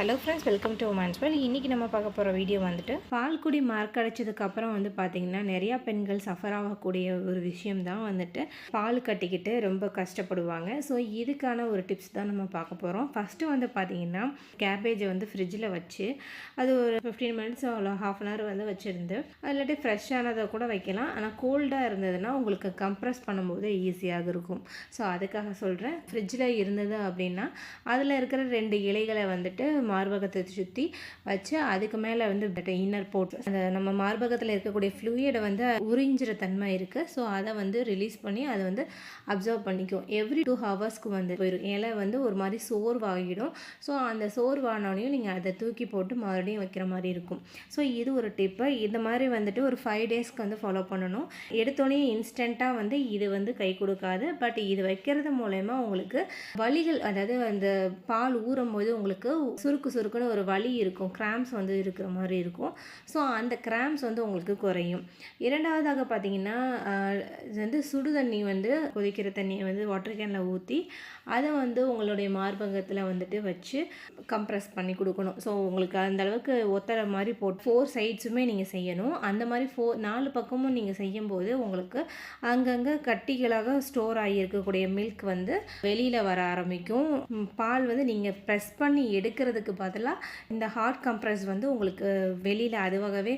Hello friends welcome to women's well இன்றைக்கி நம்ம பார்க்க போகிற வீடியோ வந்துட்டு பால்குடி மார்க் அடைச்சதுக்கப்புறம் வந்து பார்த்திங்கன்னா நிறையா பெண்கள் சஃபர் ஆகக்கூடிய ஒரு விஷயம் தான் வந்துட்டு பால் கட்டிக்கிட்டு ரொம்ப கஷ்டப்படுவாங்க. ஸோ இதுக்கான ஒரு டிப்ஸ் தான் நம்ம பார்க்க போகிறோம் ஃபஸ்ட்டு வந்து பார்த்திங்கன்னா கேபேஜை வந்து ஃப்ரிட்ஜில் வச்சு அது ஒரு ஃபிஃப்டீன் மினிட்ஸ் அவ்வளோ ஹாஃப் அன் ஹவர் வந்து வச்சுருந்து இல்லாட்டி ஃப்ரெஷ்ஷானதை கூட வைக்கலாம். ஆனால் கோல்டாக இருந்ததுன்னா உங்களுக்கு கம்ப்ரெஸ் பண்ணும்போது ஈஸியாக இருக்கும். ஸோ அதுக்காக சொல்கிறேன் ஃப்ரிட்ஜில் இருந்தது அப்படின்னா அதில் இருக்கிற ரெண்டு இலைகளை வந்துட்டு மார்பகத்தை சுற்றி வச்சு அதுக்கு மேலே வந்து இன்னர் போட்டு அந்த நம்ம மார்பகத்தில் இருக்கக்கூடிய ஃப்ளூயிடை வந்து உறிஞ்சிற தன்மை இருக்குது ஸோ அதை வந்து ரிலீஸ் பண்ணி அதை வந்து அப்சர்வ் பண்ணிக்கும். எவ்ரி டூ ஹவர்ஸ்க்கு வந்து போயிடும் இலை வந்து ஒரு மாதிரி சோர்வாகிடும். ஸோ அந்த சோர்வானோடையும் நீங்கள் அதை தூக்கி போட்டு மறுபடியும் வைக்கிற மாதிரி இருக்கும். ஸோ இது ஒரு டிப்பு இந்த மாதிரி வந்துட்டு ஒரு ஃபைவ் டேஸ்க்கு வந்து ஃபாலோ பண்ணணும். எடுத்தோடனே இன்ஸ்டண்ட்டாக வந்து இது வந்து கை கொடுக்காது. பட் இது வைக்கிறது மூலயமா உங்களுக்கு வலிகள் அதாவது அந்த பால் ஊறும் போது உங்களுக்கு சுருக்கு சுருக்கு சுருக்குன்னு ஒரு வலி இருக்கும். கிராம்ஸ் வந்து இருக்கிற மாதிரி இருக்கும். ஸோ அந்த கிராம்ஸ் வந்து உங்களுக்கு குறையும். இரண்டாவதாக பார்த்தீங்கன்னா இது வந்து சுடு தண்ணி வந்து கொதிக்கிற தண்ணியை வந்து வாட்டர் கேனில் ஊற்றி அதை வந்து உங்களுடைய மார்பகத்தில் வந்துட்டு வச்சு கம்ப்ரெஸ் பண்ணி கொடுக்கணும். ஸோ உங்களுக்கு அந்த அளவுக்கு ஒத்தர மாதிரி போட்டு ஃபோர் சைட்ஸுமே நீங்கள் செய்யணும். அந்த மாதிரி ஃபோ நாலு பக்கமும் நீங்கள் செய்யும்போது உங்களுக்கு அங்கங்கே கட்டிகளாக ஸ்டோர் ஆகியிருக்கக்கூடிய மில்க் வந்து வெளியில் வர ஆரம்பிக்கும். பால் வந்து நீங்கள் ப்ரெஸ் பண்ணி எடுக்கிறதுக்கு பதிலாக இந்த ஹார்ட் கம்ப்ரஸ் வந்து உங்களுக்கு வெளியில் அதுவாகவே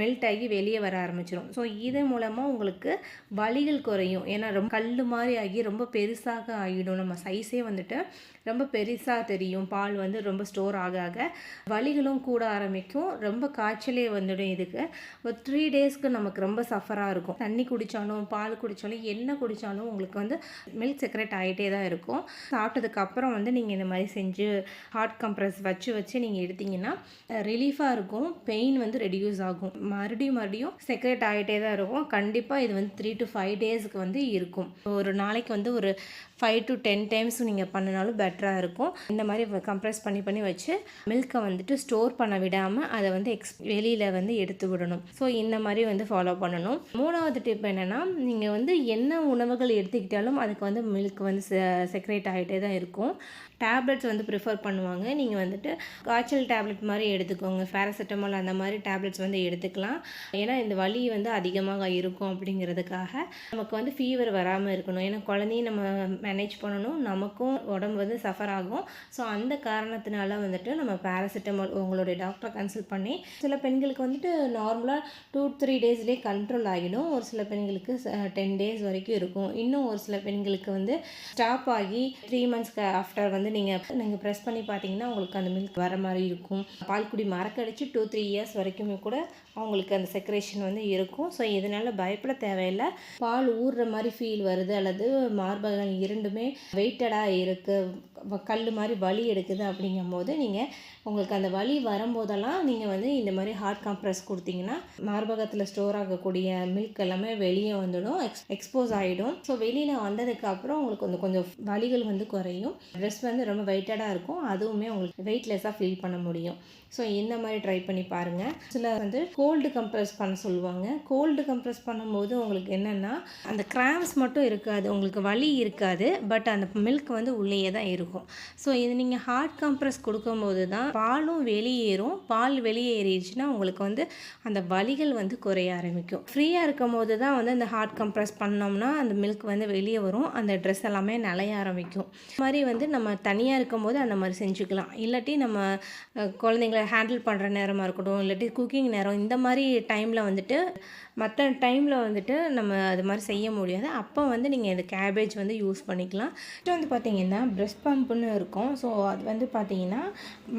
மெல்ட் ஆகி வெளியே வர ஆரம்பிச்சிடும் ஸோ இது மூலமாக உங்களுக்கு வலிகள் குறையும். ஏன்னா ரொம்ப கல் மாதிரி ஆகி ரொம்ப பெருசாக ஆகிடும் நம்ம சைஸே வந்துட்டு ரொம்ப பெருசாக தெரியும். பால் வந்து ரொம்ப ஸ்டோர் ஆக ஆக வலிகளும் கூட ஆரம்பிக்கும். ரொம்ப காய்ச்சலே வந்துடும் இதுக்கு. ஒரு த்ரீ டேஸ்க்கு நமக்கு ரொம்ப சஃபராக இருக்கும். தண்ணி குடித்தாலும் பால் குடித்தாலும் என்ன குடித்தாலும் உங்களுக்கு வந்து மில்க் செக்ரெட் ஆகிட்டே தான் இருக்கும். சாப்பிட்டதுக்கப்புறம் வந்து நீங்கள் இந்த மாதிரி செஞ்சு ஹார்ட் கம்ப்ரஸ் வச்சு வச்சு நீங்கள் எடுத்தீங்கன்னா ரிலீஃபாக இருக்கும். பெயின் வந்து ரெடியூஸ் ஆகும். மறுபடியும் மறுபடியும் செக்ரெட் ஆகிட்டே தான் இருக்கும். கண்டிப்பாக இது வந்து த்ரீ டு ஃபைவ் டேஸ்க்கு வந்து இருக்கும். ஒரு நாளைக்கு வந்து ஒரு ஃபைவ் டு டென் டைம்ஸ் நீங்கள் பண்ணினாலும் பெட்டராக இருக்கும். இந்த மாதிரி கம்ப்ரெஸ் பண்ணி பண்ணி வச்சு மில்கை வந்துட்டு ஸ்டோர் பண்ண விடாமல் அதை வந்து எக்ஸ் வெளியில் வந்து எடுத்து விடணும். ஸோ இந்த மாதிரி வந்து ஃபாலோ பண்ணணும். மூணாவது டிப் என்னென்னா நீங்கள் வந்து என்ன உணவுகள் எடுத்துக்கிட்டாலும் அதுக்கு வந்து மில்க் வந்து செக்ரேட் ஆகிட்டே தான் இருக்கும். டேப்லெட்ஸ் வந்து ப்ரிஃபர் பண்ணுவாங்க. நீங்கள் வந்துட்டு காய்ச்சல் டேப்லெட் மாதிரி எடுத்துக்கோங்க. பேராசிட்டமால் அந்த மாதிரி டேப்லெட்ஸ் வந்து எடுத்துக்கலாம். ஏன்னா இந்த வலி வந்து அதிகமாக இருக்கும் அப்படிங்கிறதுக்காக நமக்கு வந்து ஃபீவர் வராமல் இருக்கணும். ஏன்னா குழந்தையும் நம்ம மேனேஜ் பண்ணணும். நமக்கும் உடம்பு வந்து சஃபர் ஆகும். ஸோ அந்த காரணத்தினால வந்துட்டு நம்ம பேராசிட்டமால் உங்களுடைய டாக்டரை கன்சல்ட் பண்ணி சில பெண்களுக்கு வந்துட்டு நார்மலாக டூ த்ரீ டேஸ்லேயே கண்ட்ரோல் ஆகிடும். ஒரு சில பெண்களுக்கு டென் டேஸ் வரைக்கும் இருக்கும். இன்னும் ஒரு சில பெண்களுக்கு வந்து ஸ்டாப் ஆகி த்ரீ மந்த்ஸ்க்கு ஆஃப்டர் வந்து நீங்கள் நீங்கள் ப்ரெஸ் பண்ணி பார்த்தீங்கன்னா உங்களுக்கு அந்த மில்க் வர மாதிரி இருக்கும். பால்குடி மறக்கடிச்சு டூ த்ரீ இயர்ஸ் வரைக்குமே கூட அவங்களுக்கு அந்த செக்ரேஷன் வந்து இருக்கும். ஸோ இதனால் பயப்பட தேவையில்லை. பால் ஊறுற மாதிரி ஃபீல் வருது அல்லது மார்பகம் இரண்டுமே வெயிட்டடாக இருக்குது கல் மாதிரி வலி எடுக்குது அப்படிங்கும்போது நீங்கள் உங்களுக்கு அந்த வலி வரும்போதெல்லாம் நீங்கள் வந்து இந்த மாதிரி ஹார்ட் கம்ப்ரெஸ் கொடுத்தீங்கன்னா மார்பகத்தில் ஸ்டோர் ஆகக்கூடிய மில்க் எல்லாமே வெளியே வந்துடும் எக்ஸ் எக்ஸ்போஸ் ஆகிடும் ஸோ வெளியில் வந்ததுக்கப்புறம் உங்களுக்கு வந்து கொஞ்சம் வலிகள் வந்து குறையும். ட்ரெஸ் வந்து ரொம்ப வெயிட்டடாக இருக்கும். அதுவுமே உங்களுக்கு வெயிட்லெஸ்ஸாக ஃபீல் பண்ண முடியும். ஸோ இந்த மாதிரி ட்ரை பண்ணி பாருங்கள் சில வந்து கோல்டு கம்ப்ரஸ் பண்ண சொல்லுவாங்க. கோல்டு கம்ப்ரஸ் பண்ணும்போது உங்களுக்கு என்னென்னா அந்த கிராம்ஸ் மட்டும் இருக்காது. உங்களுக்கு வலி இருக்காது. பட் அந்த மில்க் வந்து உள்ளேயே தான் இருக்கும். ஸோ இது நீங்கள் ஹார்ட் கம்ப்ரஸ் கொடுக்கும்போது தான் பாலும் வெளியேறும். பால் வெளியேறிடுச்சுன்னா உங்களுக்கு வந்து அந்த வலிகள் வந்து குறைய ஆரம்பிக்கும். ஃப்ரீயாக இருக்கும் போது தான் வந்து அந்த ஹார்ட் கம்ப்ரஸ் பண்ணோம்னா அந்த மில்க் வந்து வெளியே வரும். அந்த ட்ரெஸ் எல்லாமே நிலைய ஆரம்பிக்கும். இது மாதிரி வந்து நம்ம தனியாக இருக்கும்போது அந்த மாதிரி செஞ்சுக்கலாம். இல்லாட்டி நம்ம குழந்தைங்களை குழந்தைங்கள ஹேண்டில் பண்ணுற நேரமாக இருக்கட்டும் இல்லாட்டி குக்கிங் நேரம் இந்த மாதிரி டைமில் வந்துட்டு மற்ற டைமில் வந்துட்டு நம்ம அது மாதிரி செய்ய முடியாது. அப்போ வந்து நீங்கள் இந்த கேபேஜ் வந்து யூஸ் பண்ணிக்கலாம். இது வந்து பார்த்திங்கன்னா ப்ரெஸ் பம்புன்னு இருக்கும். ஸோ அது வந்து பார்த்திங்கன்னா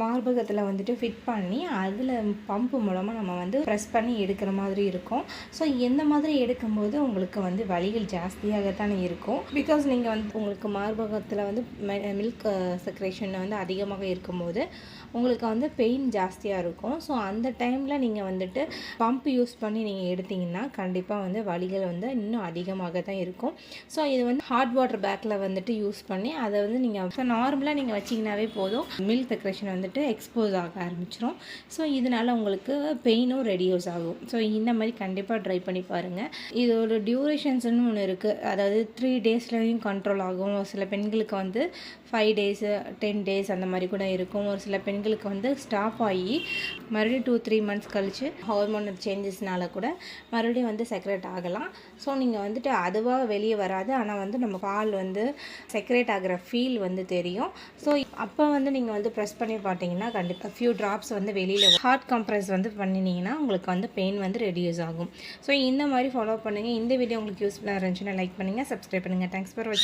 மார்பகத்தில் வந்துட்டு ஃபிட் பண்ணி அதில் பம்பு மூலமாக நம்ம வந்து ப்ரெஸ் பண்ணி எடுக்கிற மாதிரி இருக்கும். ஸோ எந்த மாதிரி எடுக்கும்போது உங்களுக்கு வந்து வலிகள் ஜாஸ்தியாகத்தானே இருக்கும். பிகாஸ் நீங்கள் வந்து உங்களுக்கு மார்பகத்தில் வந்து மில்க் செக்ரேஷன் uh, வந்து அதிகமாக இருக்கும்போது உங்களுக்கு வந்து பெயின் ஜாஸ்தியாக இருக்கும். ஸோ அந்த டைமில் நீங்கள் வந்துட்டு பம்ப் யூஸ் பண்ணி நீங்கள் எடுத்தீங்கன்னா கண்டிப்பாக வந்து வலிகள் வந்து இன்னும் அதிகமாக தான் இருக்கும். ஸோ இது வந்து ஹாட் வாட்டர் பேக் பேக்கில் வந்துட்டு யூஸ் பண்ணி அதை வந்து நீங்கள் ஸோ நார்மலாக நீங்கள் வச்சிங்கனாவே போதும். மில்க் டெக்ரேஷன் வந்துட்டு எக்ஸ்போஸ் ஆக ஆரம்பிச்சிரும். ஸோ இதனால் உங்களுக்கு பெயினும் ரெடியூஸ் ஆகும். ஸோ இந்த மாதிரி கண்டிப்பாக ட்ரை பண்ணி பாருங்கள் இதோட டியூரேஷன்ஸ்னு ஒன்று இருக்குது அதாவது த்ரீ டேஸ்லேயும் கண்ட்ரோல் ஆகும். சில பெண்களுக்கு வந்து ஃபைவ் டேஸு டென் டேஸ் அந்த மாதிரி கூட இருக்கும். ஒரு சில பெண்களுக்கு வந்து ஸ்டாப் ஆகி மறுபடியும் டூ த்ரீ மந்த்ஸ் கழித்து ஹார்மோனல் சேஞ்சஸ்னால கூட மறுபடியும் வந்து செக்ரேட் ஆகலாம். ஸோ நீங்கள் வந்துட்டு அதுவாக வெளியே வராது. ஆனால் வந்து நம்ம பால் வந்து செக்ரேட் ஆகிற ஃபீல் வந்து தெரியும். ஸோ அப்போ வந்து நீங்கள் வந்து ப்ரெஸ் பண்ணி பார்த்தீங்கன்னா கண்டிப்பாக ஃபியூ ட்ராப்ஸ் வந்து வெளியில் ஹார்ட் கம்ப்ரஸ் வந்து பண்ணினீங்கன்னா உங்களுக்கு வந்து பெயின் வந்து ரெடியூஸ் ஆகும். ஸோ இந்த மாதிரி ஃபாலோ பண்ணுங்கள் இந்த வீடியோ உங்களுக்கு யூஸ்ஃபுல்லாக இருந்துச்சுன்னா லைக் பண்ணுங்கள் சப்ஸ்கிரைப் பண்ணுங்கள் தேங்க்ஸ் ஃபார் வாட்சிங்